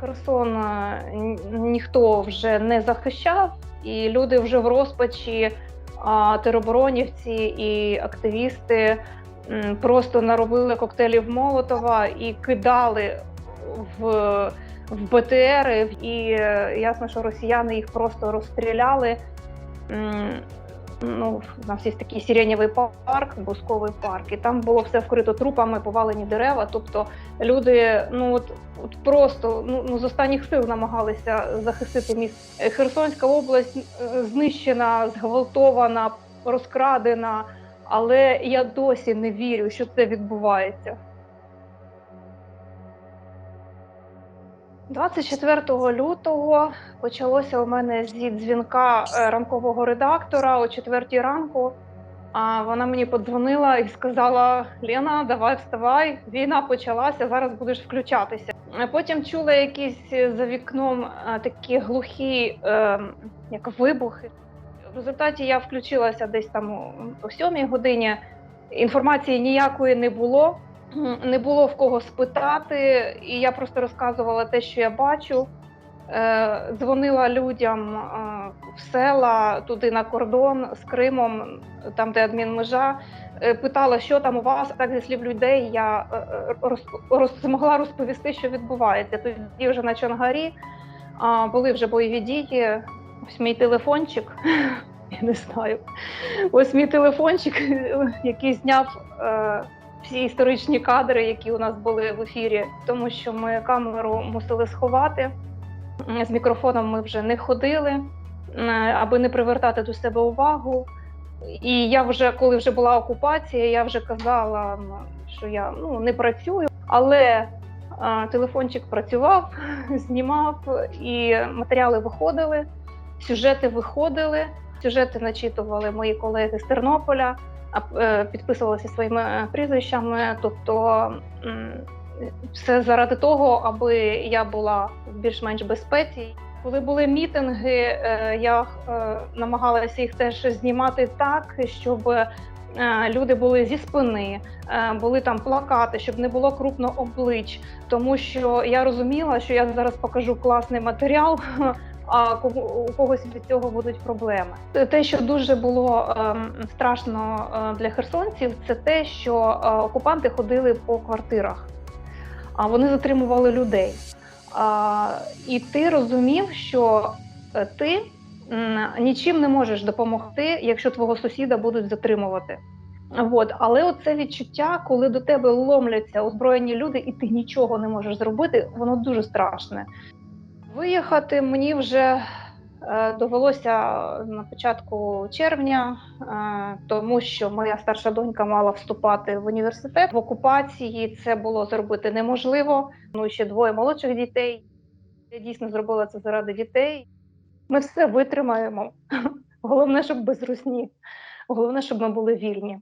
Херсон ніхто вже не захищав, і люди вже в розпачі, а тероборонівці і активісти просто наробили коктейлів Молотова і кидали в, в БТРи. І е, ясно, що росіяни їх просто розстріляли. Ну, нас є такий сиренєвий парк, бусковий парк, і там було все вкрито трупами, повалені дерева. Тобто люди, ну от, от просто ну, ну з останніх сил намагалися захистити міст. Е, Херсонська область е, знищена, зґвалтована, розкрадена, але я досі не вірю, що це відбувається. 24 лютого почалося у мене зі дзвінка е, ранкового редактора о 4 ранку. А вона мені подзвонила і сказала: Лена, давай вставай, війна почалася, зараз будеш включатися. Потім чула якісь за вікном е, такі глухі, е, як вибухи. В результаті я включилася десь там о 7 годині. Інформації ніякої не було. Не було в кого спитати, і я просто розказувала те, що я бачу. Е, дзвонила людям е, в села туди на кордон з Кримом, там де адмінмежа. Е, питала, що там у вас. Так зі слів людей я роз, роз, змогла розповісти, що відбувається. Тоді вже на Чонгарі були вже бойові дії. Ось мій телефончик. Я не знаю. Ось мій телефончик, який зняв. Всі історичні кадри, які у нас були в ефірі, тому що ми камеру мусили сховати. З мікрофоном ми вже не ходили, е, аби не привертати до себе увагу. І я вже, коли вже була окупація, я вже казала, що я ну, не працюю, але е, телефончик працював, знімав, і матеріали виходили, сюжети виходили, сюжети начитували мої колеги з Тернополя е, підписувалися своїми е, прізвищами. Тобто все заради того, аби я була в більш-менш безпеці. Коли були мітинги, е, я намагалася їх теж знімати так, щоб люди були зі спини, були там плакати, щоб не було крупно облич. Тому що я розуміла, що я зараз покажу класний матеріал. А у когось від цього будуть проблеми. Те, що дуже було ем, страшно е, для херсонців, це те, що е, окупанти ходили по квартирах, а вони затримували людей. І ти розумів, що е, ти нічим не можеш допомогти, якщо твого сусіда будуть затримувати. От. Але оце відчуття, коли до тебе ломляться озброєні люди, і ти нічого не можеш зробити, воно дуже страшне. Виїхати мені вже е, довелося на початку червня, е, тому що моя старша донька мала вступати в університет. В окупації це було зробити неможливо. Ну ще двоє молодших дітей. Я дійсно зробила це заради дітей. Ми все витримаємо. Головне, щоб без русні. Головне, щоб ми були вільні.